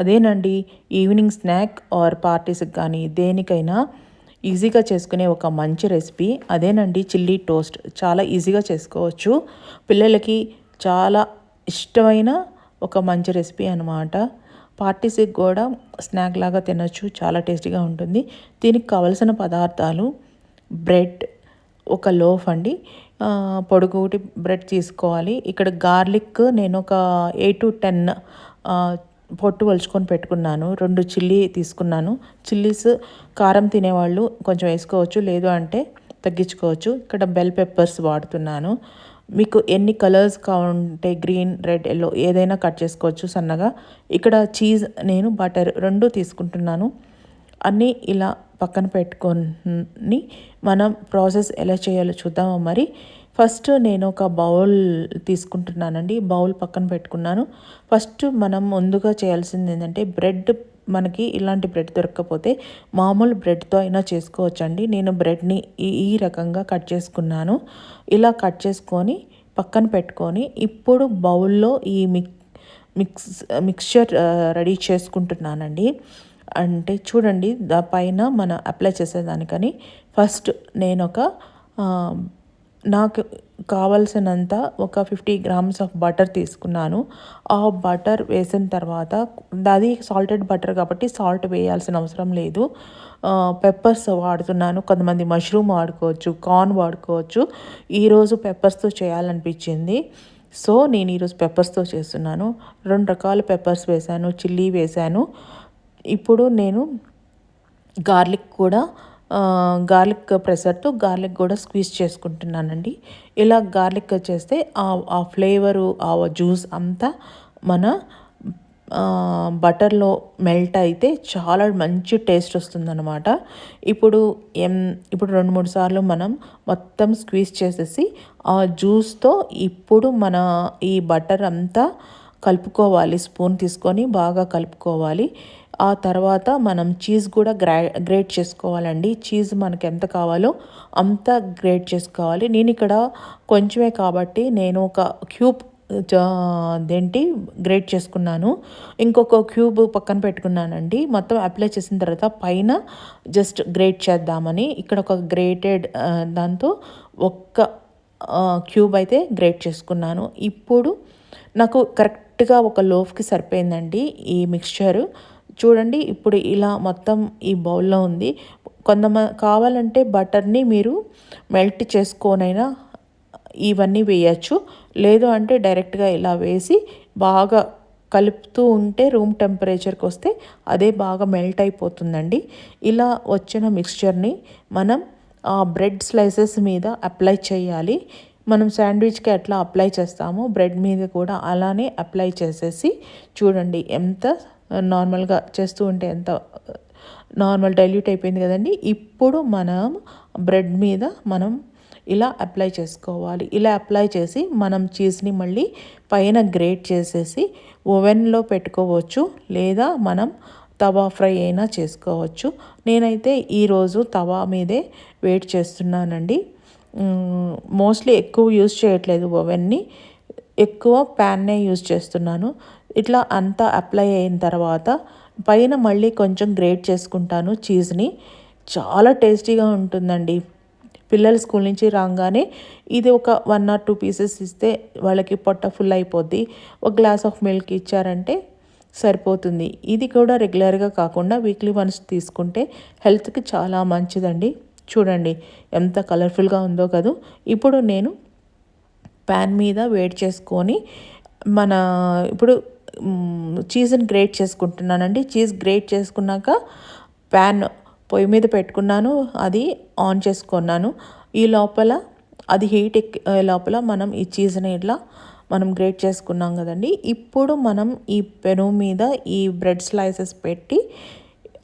అదేనండి evening snack are పార్టీస్కి కానీ దేనికైనా ఈజీగా చేసుకునే ఒక మంచి రెసిపీ. అదేనండి చిల్లీ టోస్ట్. చాలా ఈజీగా చేసుకోవచ్చు. పిల్లలకి చాలా ఇష్టమైన ఒక మంచి రెసిపీ అనమాట పార్టీస్కి కూడా స్నాక్ లాగా తినచ్చు. చాలా టేస్టీగా ఉంటుంది. దీనికి కావలసిన పదార్థాలు బ్రెడ్ ఒక లోఫ్ అండి. పొడుగుటి బ్రెడ్ తీసుకోవాలి. ఇక్కడ గార్లిక్ నేను ఒక ఎయిట్ టు టెన్ పొట్టు వలుచుకొని పెట్టుకున్నాను. రెండు చిల్లీ తీసుకున్నాను. చిల్లీస్ కారం తినేవాళ్ళు కొంచెం వేసుకోవచ్చు లేదు అంటే తగ్గించుకోవచ్చు. ఇక్కడ బెల్ పెప్పర్స్ వాడుతున్నాను. మీకు ఎన్ని కలర్స్ కావాలంటే గ్రీన్ రెడ్ ఎల్లో ఏదైనా కట్ చేసుకోవచ్చు సన్నగా. ఇక్కడ చీజ్ నేను బటర్ రెండు తీసుకుంటున్నాను. అన్నీ ఇలా పక్కన పెట్టుకొని మనం ప్రాసెస్ ఎలా చేయాలో చూద్దామో మరి. ఫస్ట్ నేను ఒక బౌల్ తీసుకుంటున్నానండి. బౌల్ పక్కన పెట్టుకున్నాను. ఫస్ట్ మనం ముందుగా చేయాల్సింది ఏంటంటే బ్రెడ్ మనకి ఇలాంటి బ్రెడ్ దొరకకపోతే మామూలు బ్రెడ్తో అయినా చేసుకోవచ్చండి. నేను బ్రెడ్ని ఈ రకంగా కట్ చేసుకున్నాను. ఇలా కట్ చేసుకొని పక్కన పెట్టుకొని ఇప్పుడు బౌల్లో ఈ మిక్ మిక్స్ మిక్స్చర్ రెడీ చేసుకుంటున్నానండి. అంటే చూడండి దా పైన మనం అప్లై చేసేదానికని ఫస్ట్ నేను ఒక నాకు కావలసినంత ఒక ఫిఫ్టీ గ్రామ్స్ ఆఫ్ బటర్ తీసుకున్నాను. ఆ బటర్ వేసిన తర్వాత అది సాల్టెడ్ బటర్ కాబట్టి సాల్ట్ వేయాల్సిన అవసరం లేదు. పెప్పర్స్ వాడుతున్నాను. కొంతమంది మష్రూమ్ వాడుకోవచ్చు కార్న్ వాడుకోవచ్చు. ఈరోజు పెప్పర్స్తో చేయాలనిపించింది. సో నేను ఈరోజు పెప్పర్స్తో చేస్తున్నాను. రెండు రకాల పెప్పర్స్ వేశాను చిల్లీ వేశాను. ఇప్పుడు నేను గార్లిక్ కూడా గార్లిక్ ప్రెసర్తో గార్లిక్ కూడా స్క్వీజ్ చేసుకుంటున్నానండి. ఇలా గార్లిక్ చేస్తే ఆ ఫ్లేవరు ఆ జ్యూస్ అంతా మన బటర్లో మెల్ట్ అయితే చాలా మంచి టేస్ట్ వస్తుందన్నమాట. ఇప్పుడు ఎం ఇప్పుడు రెండు మూడు సార్లు మనం మొత్తం స్క్వీజ్ చేసేసి ఆ జ్యూస్తో ఇప్పుడు మన ఈ బటర్ అంతా కలుపుకోవాలి. స్పూన్ తీసుకొని బాగా కలుపుకోవాలి. ఆ తర్వాత మనం చీజ్ కూడా గ్రా గ్రేట్ చేసుకోవాలండి. చీజ్ మనకు ఎంత కావాలో అంత గ్రేట్ చేసుకోవాలి. నేను ఇక్కడ కొంచెమే కాబట్టి నేను ఒక క్యూబ్ దేంటి గ్రేట్ చేసుకున్నాను. ఇంకొక క్యూబ్ పక్కన పెట్టుకున్నానండి. మొత్తం అప్లై చేసిన తర్వాత పైన జస్ట్ గ్రేట్ చేద్దామని ఇక్కడ ఒక గ్రేటెడ్ దాంతో ఒక్క క్యూబ్ అయితే గ్రేట్ చేసుకున్నాను. ఇప్పుడు నాకు కరెక్ట్ కరెక్ట్గా ఒక లోఫ్కి సరిపోయిందండి ఈ మిక్స్చరు. చూడండి ఇప్పుడు ఇలా మొత్తం ఈ బౌల్లో ఉంది. కొంతమంది కావాలంటే బటర్ని మీరు మెల్ట్ చేసుకోనైనా ఇవన్నీ వేయచ్చు. లేదు అంటే డైరెక్ట్గా ఇలా వేసి బాగా కలుపుతూ ఉంటే రూమ్ టెంపరేచర్కి వస్తే అదే బాగా మెల్ట్ అయిపోతుందండి. ఇలా వచ్చిన మిక్స్చర్ని మనం ఆ బ్రెడ్ స్లైసెస్ మీద అప్లై చేయాలి. మనం శాండ్విచ్కి ఎట్లా అప్లై చేస్తామో బ్రెడ్ మీద కూడా అలానే అప్లై చేసేసి చూడండి ఎంత నార్మల్గా చేస్తూ ఉంటే ఎంత నార్మల్ డైల్యూట్ అయిపోయింది కదండి. ఇప్పుడు మనం బ్రెడ్ మీద మనం ఇలా అప్లై చేసుకోవాలి. ఇలా అప్లై చేసి మనం చీజ్ని మళ్ళీ పైన గ్రేట్ చేసేసి ఓవెన్లో పెట్టుకోవచ్చు లేదా మనం తవా ఫ్రై అయినా చేసుకోవచ్చు. నేనైతే ఈరోజు తవా మీదే వెయిట్ చేస్తున్నానండి. మోస్ట్లీ ఎక్కువ యూజ్ చేయట్లేదు ఓవెన్ని ఎక్కువ ప్యాన్నే యూజ్ చేస్తున్నాను. ఇట్లా అంతా అప్లై అయిన తర్వాత పైన మళ్ళీ కొంచెం గ్రేట్ చేసుకుంటాను చీజ్ని. చాలా టేస్టీగా ఉంటుందండి. పిల్లలు స్కూల్ నుంచి రాగానే ఇది ఒక వన్ ఆర్ టూ పీసెస్ ఇస్తే వాళ్ళకి పొట్ట ఫుల్ అయిపోద్ది. ఒక గ్లాస్ ఆఫ్ మిల్క్ ఇచ్చారంటే సరిపోతుంది. ఇది కూడా రెగ్యులర్గా కాకుండా వీక్లీ వన్స్ తీసుకుంటే హెల్త్కి చాలా మంచిదండి. చూడండి ఎంత కలర్ఫుల్గా ఉందో కదూ. ఇప్పుడు నేను ప్యాన్ మీద వేడి చేసుకొని మన ఇప్పుడు చీజ్ని గ్రేట్ చేసుకుంటున్నానండి. చీజ్ గ్రేట్ చేసుకున్నాక ప్యాన్ పొయ్యి మీద పెట్టుకున్నాను అది ఆన్ చేసుకున్నాను. ఈ లోపల అది హీట్ ఎక్కి లోపల మనం ఈ చీజ్ని ఇట్లా మనం గ్రేట్ చేసుకున్నాం కదండి. ఇప్పుడు మనం ఈ పెను మీద ఈ బ్రెడ్ స్లైసెస్ పెట్టి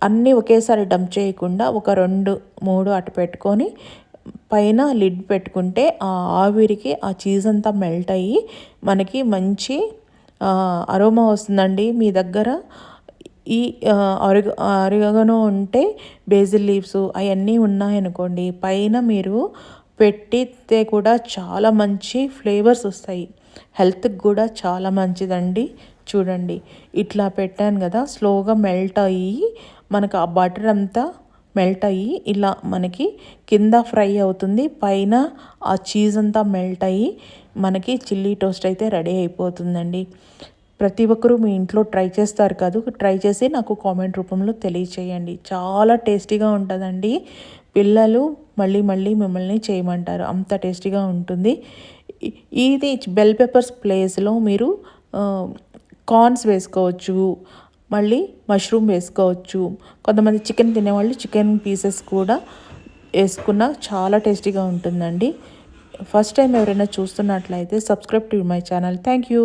అన్నీ ఒకేసారి డంప్ చేయకుండా ఒక రెండు మూడు అటు పెట్టుకొని పైన లిడ్ పెట్టుకుంటే ఆ ఆవిరికి ఆ చీజ్ అంతా మెల్ట్ అయ్యి మనకి మంచి అరోమా వస్తుందండి మీ దగ్గర. ఈ అరుగ అరుగనో ఉంటే బేజిల్ లీవ్స్ అవన్నీ ఉన్నాయనుకోండి పైన మీరు పెట్టితే కూడా చాలా మంచి ఫ్లేవర్స్ వస్తాయి. హెల్త్కి కూడా చాలా మంచిదండి. చూడండి. ఇట్లా పెట్టాను కదా స్లోగా మెల్ట్ అయ్యి మనకు ఆ బటర్ అంతా మెల్ట్ అయ్యి ఇలా మనకి కింద ఫ్రై అవుతుంది. పైన ఆ చీజ్ అంతా మెల్ట్ అయ్యి మనకి చిల్లీ టోస్ట్ అయితే రెడీ అయిపోతుందండి. ప్రతి ఒక్కరూ మీ ఇంట్లో ట్రై చేస్తారు కాదు ట్రై చేసి నాకు కామెంట్ రూపంలో తెలియచేయండి. చాలా టేస్టీగా ఉంటుందండి. పిల్లలు మళ్ళీ మళ్ళీ మిమ్మల్ని చేయమంటారు. అంత టేస్టీగా ఉంటుంది. ఇది బెల్ పెప్పర్స్ ప్లేస్లో మీరు కార్న్స్ వేసుకోవచ్చు మళ్ళీ మష్రూమ్ వేసుకోవచ్చు. కొంతమంది చికెన్ తినేవాళ్ళు చికెన్ పీసెస్ కూడా వేసుకున్న చాలా టేస్టీగా ఉంటుందండి. ఫస్ట్ టైం ఎవరైనా చూస్తున్నట్లయితే subscribe to my channel. Thank you.